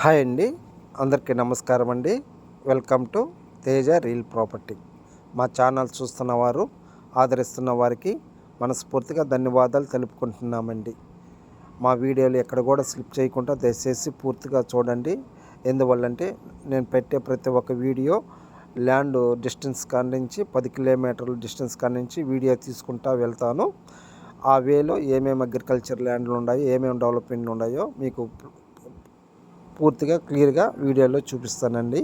Hi అండి. అందరికీ నమస్కారం అండి. Welcome to Teja real property. మా ఛానల్ చూస్తున్న వారు ఆదరిస్తున్న వారికి మనస్ఫూర్తిగా ధన్యవాదాలు తెలుపుకుంటున్నామండి. మా వీడియోలు ఎక్కడ కూడా స్లిప్ చేయకుండా దయచేసి పూర్తిగా చూడండి. ఎందువల్లంటే నేను పెట్టే ప్రతి ఒక్క వీడియో ల్యాండ్ డిస్టెన్స్ కాడి నుంచి పది కిలోమీటర్ల డిస్టెన్స్ కాడి నుంచి వీడియో తీసుకుంటా వెళ్తాను. ఆ వేలో ఏమేమి అగ్రికల్చర్ ల్యాండ్లు ఉన్నాయో ఏమేమి డెవలప్మెంట్లు ఉన్నాయో మీకు పూర్తిగా క్లియర్గా వీడియోలో చూపిస్తానండి.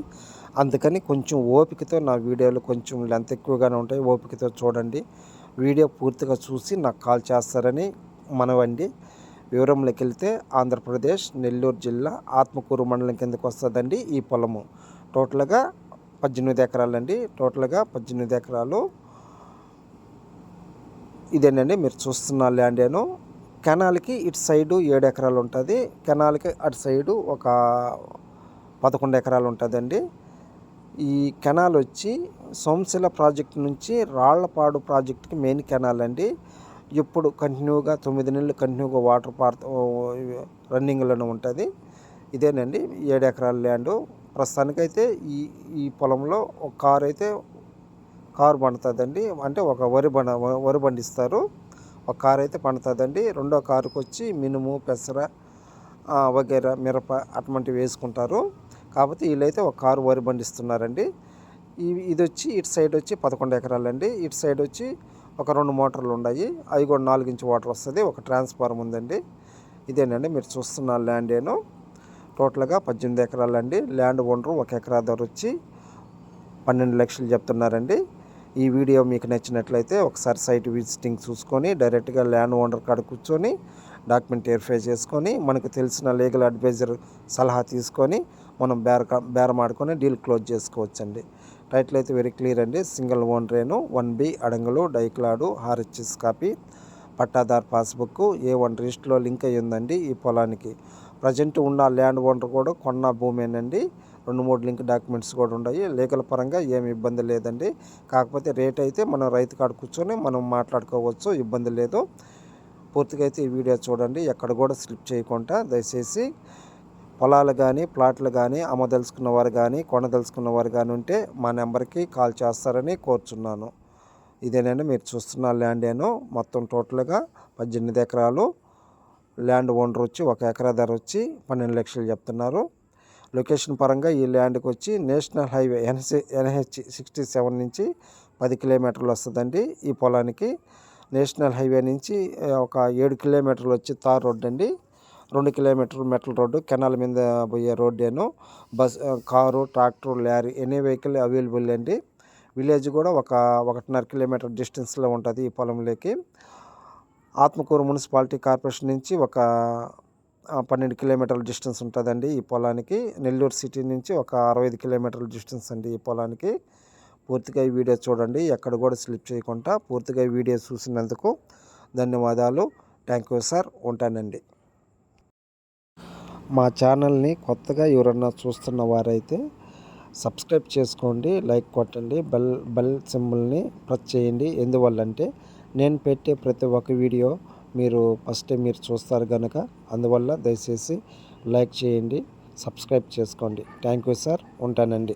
అందుకని కొంచెం ఓపికతో నా వీడియోలు కొంచెం లెంత్ ఎక్కువగానే ఉంటాయి. ఓపికతో చూడండి. వీడియో పూర్తిగా చూసి నాకు కాల్ చేస్తారని మనవండి. వివరంలోకి వెళ్తే ఆంధ్రప్రదేశ్ నెల్లూరు జిల్లా ఆత్మకూరు మండలం కిందకు వస్తుందండి ఈ పొలము. టోటల్గా పద్దెనిమిది ఎకరాలండి. టోటల్గా పద్దెనిమిది ఎకరాలు ఇదేనండి. మీరు చూస్తున్న ల్యాండ్ ఏను కెనాల్కి ఇటు సైడు ఏడు ఎకరాలు ఉంటుంది. కెనాల్కి అటు సైడు ఒక పదకొండు ఎకరాలు ఉంటుందండి. ఈ కెనాల్ వచ్చి సోమశిల ప్రాజెక్ట్ నుంచి రాళ్ళపాడు ప్రాజెక్ట్కి మెయిన్ కెనాల్ అండి. ఇప్పుడు కంటిన్యూగా తొమ్మిది నెలలు కంటిన్యూగా వాటర్ పార్ రన్నింగ్లోనే ఉంటుంది. ఇదేనండి ఏడు ఎకరాల ల్యాండ్. ప్రస్తుతానికైతే ఈ ఈ పొలంలో ఒక కారు అయితే కారు పండుతుందండి. అంటే ఒక వరి బండ వరి పండిస్తారు. ఒక కారు అయితే పండుతుందండి. రెండో కారుకు వచ్చి మినుము పెసర వగేరా మిరప అటువంటివి వేసుకుంటారు. కాకపోతే వీళ్ళైతే ఒక కారు వరి పండిస్తున్నారండి ఇది వచ్చి ఇటు సైడ్ వచ్చి పదకొండు ఎకరాలండి. ఇటు సైడ్ వచ్చి ఒక రెండు మోటార్లు ఉన్నాయి అవి కూడా నాలుగు ఇంచు వాటర్ వస్తుంది. ఒక ట్రాన్స్ఫార్మ్ ఉందండి. ఇదేనండి. మీరు చూస్తున్న ల్యాండెను టోటల్గా పద్దెనిమిది ఎకరాలండి. ల్యాండ్ ఓనరు ఒక ఎకరా ధర వచ్చి పన్నెండు లక్షలు చెప్తున్నారండి. ఈ వీడియో మీకు నచ్చినట్లయితే ఒకసారి సైట్ విజిటింగ్ చూసుకొని డైరెక్ట్గా ల్యాండ్ ఓనర్ కాడ కూర్చొని డాక్యుమెంట్ వెరిఫై చేసుకొని మనకు తెలిసిన లీగల్ అడ్వైజర్ సలహా తీసుకొని మనం బేర బేరమాడుకొని డీల్ క్లోజ్ చేసుకోవచ్చండి. టైటిల్ అయితే వెరీ క్లియర్ అండి. సింగిల్ ఓన్ రేను వన్ బి అడంగులు డైక్లాడు హార్హెచ్ఎస్ copy pattadar passbook A one రిజిస్టర్లో లింక్ అయ్యిందండి ఈ పొలానికి. ప్రజెంట్ ఉన్న ల్యాండ్ ఓనర్ కూడా కొన్న భూమేనండి. రెండు మూడు లింక్ డాక్యుమెంట్స్ కూడా ఉన్నాయి. లీగల్ పరంగా ఏమి ఇబ్బంది లేదండి. కాకపోతే రేట్ అయితే మనం రైతు కాడ కూర్చొని మనం మాట్లాడుకోవచ్చు. ఇబ్బంది లేదు. పూర్తిగా అయితే ఈ వీడియో చూడండి. ఎక్కడ కూడా స్లిప్ చేయకుండా దయచేసి పొలాలు కానీ ప్లాట్లు కానీ అమ్మదలుచుకున్న వారు కానీ కొనదలుచుకున్న వారు కానీ ఉంటే మా నెంబర్కి కాల్ చేస్తారని కోరుచున్నాను. ఇదేనండి మీరు చూస్తున్న ల్యాండ్ ఏను మొత్తం టోటల్గా పద్దెనిమిది ఎకరాలు. ల్యాండ్ ఓనర్ వచ్చి ఒక ఎకరా ధర వచ్చి పన్నెండు లక్షలు చెప్తున్నారు. లొకేషన్ పరంగా ఈ ల్యాండ్కి వచ్చి national highway NH NH sixty seven నుంచి పది కిలోమీటర్లు వస్తుందండి. ఈ పొలానికి నేషనల్ హైవే నుంచి ఒక ఏడు కిలోమీటర్లు వచ్చి తార్ రోడ్ అండి. రెండు కిలోమీటర్లు మెటల్ రోడ్డు కెనాల్ మీద పోయే రోడ్డేను. Bus car tractor lorry any vehicle available అండి. విలేజ్ కూడా ఒక ఒకటిన్నర కిలోమీటర్ డిస్టెన్స్లో ఉంటుంది ఈ పొలంలోకి. ఆత్మకూరు మున్సిపాలిటీ కార్పొరేషన్ నుంచి ఒక పన్నెండు కిలోమీటర్ల డిస్టెన్స్ ఉంటుందండి ఈ పొలానికి. నెల్లూరు సిటీ నుంచి ఒక అరవై ఐదు కిలోమీటర్ల డిస్టెన్స్ అండి ఈ పొలానికి. పూర్తిగా ఈ వీడియో చూడండి ఎక్కడ కూడా స్లిప్ చేయకుండా పూర్తిగా ఈ వీడియో చూసినందుకు ధన్యవాదాలు. థ్యాంక్ యూ సార్ ఉంటానండి. మా ఛానల్ని కొత్తగా ఎవరన్నా చూస్తున్న వారైతే సబ్స్క్రైబ్ చేసుకోండి లైక్ కొట్టండి బెల్ బెల్ సింబల్ని ప్రెస్ చేయండి. ఎందువల్లంటే నేను పెట్టే ప్రతి ఒక్క వీడియో మీరు ఫస్ట్ మీరు చూస్తారు కనుక అందువల్ల దయచేసి లైక్ చేయండి సబ్స్క్రైబ్ చేసుకోండి. Thank you sir. ఉంటానండి.